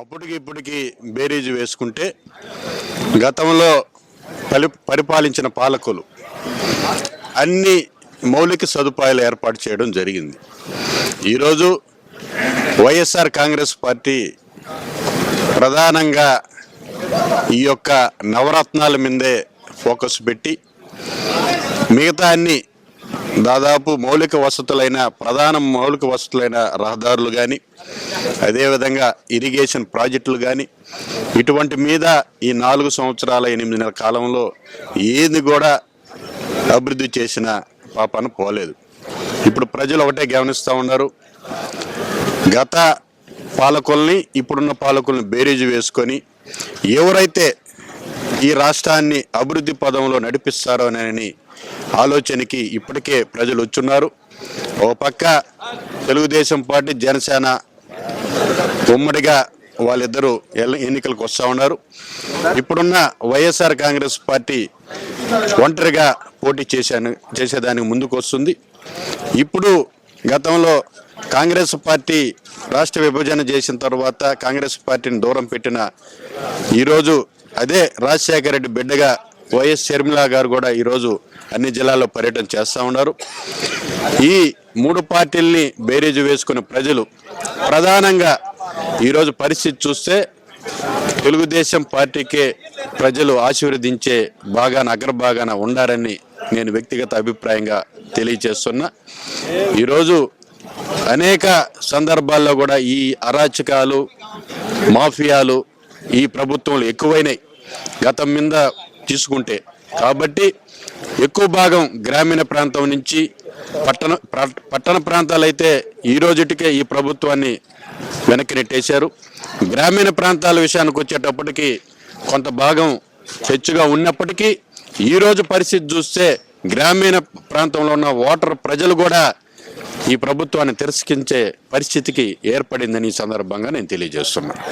అప్పటికి ఇప్పటికి బేరీజు వేసుకుంటే గతంలో పలి పరిపాలించిన పాలకులు అన్ని మౌలిక సదుపాయాలు ఏర్పాటు చేయడం జరిగింది. ఈరోజు వైఎస్ఆర్ కాంగ్రెస్ పార్టీ ప్రధానంగా ఈ యొక్క నవరత్నాల మీదే ఫోకస్ పెట్టి మిగతా అన్ని దాదాపు మౌలిక వసతులైన ప్రధాన మౌలిక వసతులైన రహదారులు కానీ అదేవిధంగా ఇరిగేషన్ ప్రాజెక్టులు కానీ ఇటువంటి మీద ఈ నాలుగు సంవత్సరాల ఎనిమిది నెలల కాలంలో ఏది కూడా అభివృద్ధి చేసిన పాపను పోలేదు. ఇప్పుడు ప్రజలు ఒకటే గమనిస్తూ ఉన్నారు. గత పాలకుల్ని ఇప్పుడున్న పాలకుల్ని బేరీజు వేసుకొని ఎవరైతే ఈ రాష్ట్రాన్ని అభివృద్ధి పదంలో నడిపిస్తారో అని ఆలోచనకి ఇప్పటికే ప్రజలు వచ్చున్నారు. ఓ పక్క తెలుగుదేశం పార్టీ జనసేన ఉమ్మడిగా వాళ్ళిద్దరూ ఎన్నికలకు వస్తూ ఉన్నారు. ఇప్పుడున్న వైఎస్ఆర్ కాంగ్రెస్ పార్టీ ఒంటరిగా పోటీ చేశాను చేసేదానికి ముందుకు వస్తుంది. ఇప్పుడు గతంలో కాంగ్రెస్ పార్టీ రాష్ట్ర విభజన చేసిన తర్వాత కాంగ్రెస్ పార్టీని దూరం పెట్టిన ఈరోజు అదే రాజశేఖర రెడ్డి బిడ్డగా వైఎస్ షర్మిలా గారు కూడా ఈరోజు అన్ని జిల్లాల్లో పర్యటన చేస్తూ ఉన్నారు. ఈ మూడు పార్టీల్ని బేరీజు వేసుకున్న ప్రజలు ప్రధానంగా ఈరోజు పరిస్థితి చూస్తే తెలుగుదేశం పార్టీకే ప్రజలు ఆశీర్వదించే బాగాన అగ్రభాగాన ఉండారని నేను వ్యక్తిగత అభిప్రాయంగా తెలియచేస్తున్నా ఈరోజు అనేక సందర్భాల్లో కూడా ఈ అరాచకాలు మాఫియాలు ఈ ప్రభుత్వంలో ఎక్కువైనాయి. గతం మీద తీసుకుంటే. కాబట్టి ఎక్కువ భాగం గ్రామీణ ప్రాంతం నుంచి పట్టణ పట్టణ ప్రాంతాలైతే ఈ రోజుటికే ఈ ప్రభుత్వాన్ని వెనక్కి నెట్టేశారు. గ్రామీణ ప్రాంతాల విషయానికి వచ్చేటప్పటికి కొంత భాగం హెచ్చుగా ఉన్నప్పటికీ ఈరోజు పరిస్థితి చూస్తే గ్రామీణ ప్రాంతంలో ఉన్న ఓటర్ ప్రజలు కూడా ఈ ప్రభుత్వాన్ని తిరస్కరించే పరిస్థితికి ఏర్పడిందని ఈ సందర్భంగా నేను తెలియజేస్తున్నాను.